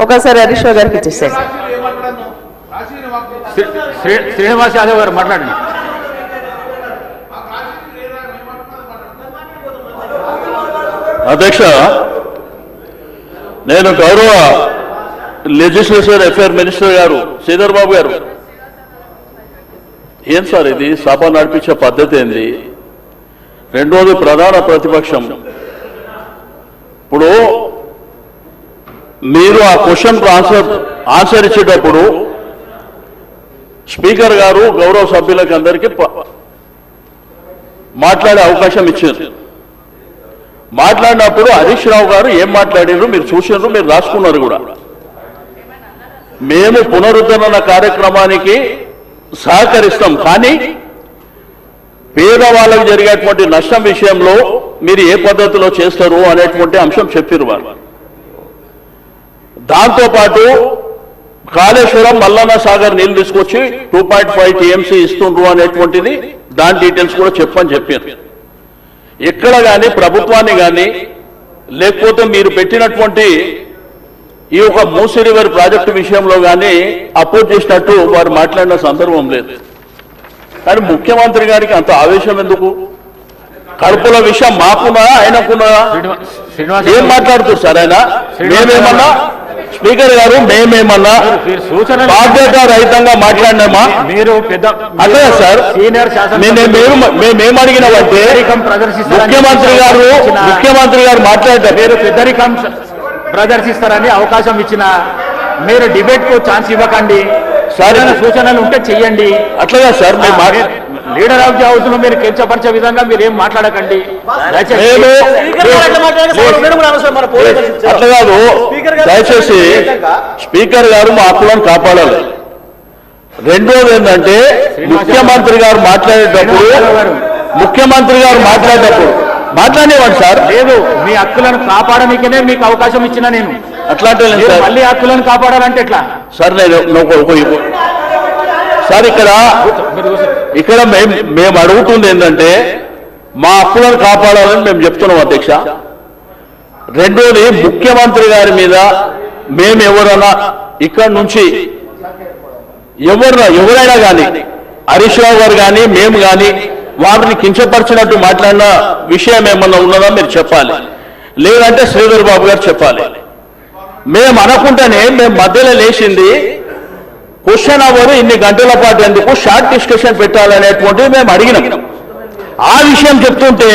ఒకసారి హరీష్ రావు గారికి శ్రీ- శ్రీనివాస్ యాదవ్ గారు మాట్లాడండి. అధ్యక్ష నేను గౌరవ లెజిస్లేచర్ అఫేర్ మినిస్టర్ గారు శ్రీధర్ బాబు గారు. ఏం సార్ ఇది? సభ నడిపించే పద్ధతి ఏంది? రెండోది ప్రధాన ప్రతిపక్షం. ఇప్పుడు మీరు ఆ క్వశ్చన్ ఆన్సర్ ఆన్సర్ ఇచ్చేటప్పుడు స్పీకర్ గారు గౌరవ సభ్యులకి అందరికీ మాట్లాడే అవకాశం ఇచ్చారు. మాట్లాడినప్పుడు హరీష్ రావు గారు ఏం మాట్లాడారు మీరు చూసారు మీరు రాసుకున్నారు కూడా. మేము పునరుద్ధరణ కార్యక్రమానికి సహకరిస్తాం కానీ పేదవాళ్ళకు జరిగేటువంటి నష్టం విషయంలో మీరు ఏ పద్ధతిలో చేస్తారు అనేటువంటి అంశం చెప్పారు వారు దాంతోపాటు కాళేశ్వరం మల్లన్న సాగర్ నీళ్ళు తీసుకొచ్చి టూ పాయింట్ ఫైవ్ టీఎంసీ ఇస్తుండ్రు అనేటువంటిది దాని డీటెయిల్స్ కూడా చెప్పని చెప్పారు. ఎక్కడ కానీ ప్రభుత్వాన్ని కానీ లేకపోతే మీరు పెట్టినటువంటి ఈ యొక్క మూసీ రివర్ ప్రాజెక్టు విషయంలో కానీ అపోజ్ చేసినట్టు వారు మాట్లాడిన సందర్భం లేదు. కానీ ముఖ్యమంత్రి గారికి అంత ఆవేశం ఎందుకు? కడుపుల విషయం శ్రీనివా- శ్రీనివాస్ ఏం యాదవ్ మాట్లాడుతారు సార్ ఆయన? మేమేమన్నా స్పీకర్ గారు మేమేమన్నా బాధ్యత రహితంగా మాట్లాడినామా? మీరు పెద్ద అదే సార్ సీనియర్ మేము అడిగినామంటే ముఖ్యమంత్రి గారు ముఖ్యమంత్రి గారు మాట్లాడారు మీరు పెద్దరికం ప్రదర్శిస్తారని అవకాశం ఇచ్చిన మీరు డిబేట్కు ఛాన్స్ ఇవ్వకండి. సరే. సరైన సూచనలు ఉంటే చెయ్యండి. అట్లాగా సార్ మేము లీడర్ ఆఫ్ ది హౌస్లో మీరు కించపరిచే విధంగా మీరు ఏం మాట్లాడకండి? అట్లా కాదు. దయచేసి స్పీకర్ గారు మా హక్కులను కాపాడాలి. రెండోది ఏంటంటే ముఖ్యమంత్రి గారు మాట్లాడేటప్పుడు ముఖ్యమంత్రి గారు మాట్లాడేటప్పుడు మాట్లాడేవాడు సార్. లేదు మీ హక్కులను కాపాడనికనే మీకు అవకాశం ఇచ్చిన నేను. అట్లాంటి మళ్ళీ హక్కులను కాపాడాలంటే ఎట్లా? సార్ నేను సార్ ఇక్కడ. ఇక్కడ మేము మేము అడుగుతుంది ఏంటంటే మా అప్పులను కాపాడాలని మేము చెప్తున్నాం అధ్యక్ష. రెండోది ముఖ్యమంత్రి గారి మీద మేము ఎవరైనా ఇక్కడ నుంచి ఎవరు ఎవరైనా కానీ హరీష్ రావు గారు కానీ మేము కానీ వారిని కించపరిచినట్టు మాట్లాడిన విషయం ఏమన్నా ఉన్నదా మీరు చెప్పాలి. లేదంటే శ్రీధర్ బాబు గారు చెప్పాలి. మేము అనుకుంటేనే మేము మధ్యలో లేచింది క్వశ్చన్ అవ్వదు ఇన్ని గంటల పాటు ఎందుకు షార్ట్ డిస్కషన్ పెట్టాలనేటువంటిది మేము అడిగినాం. ఆ విషయం చెప్తుంటే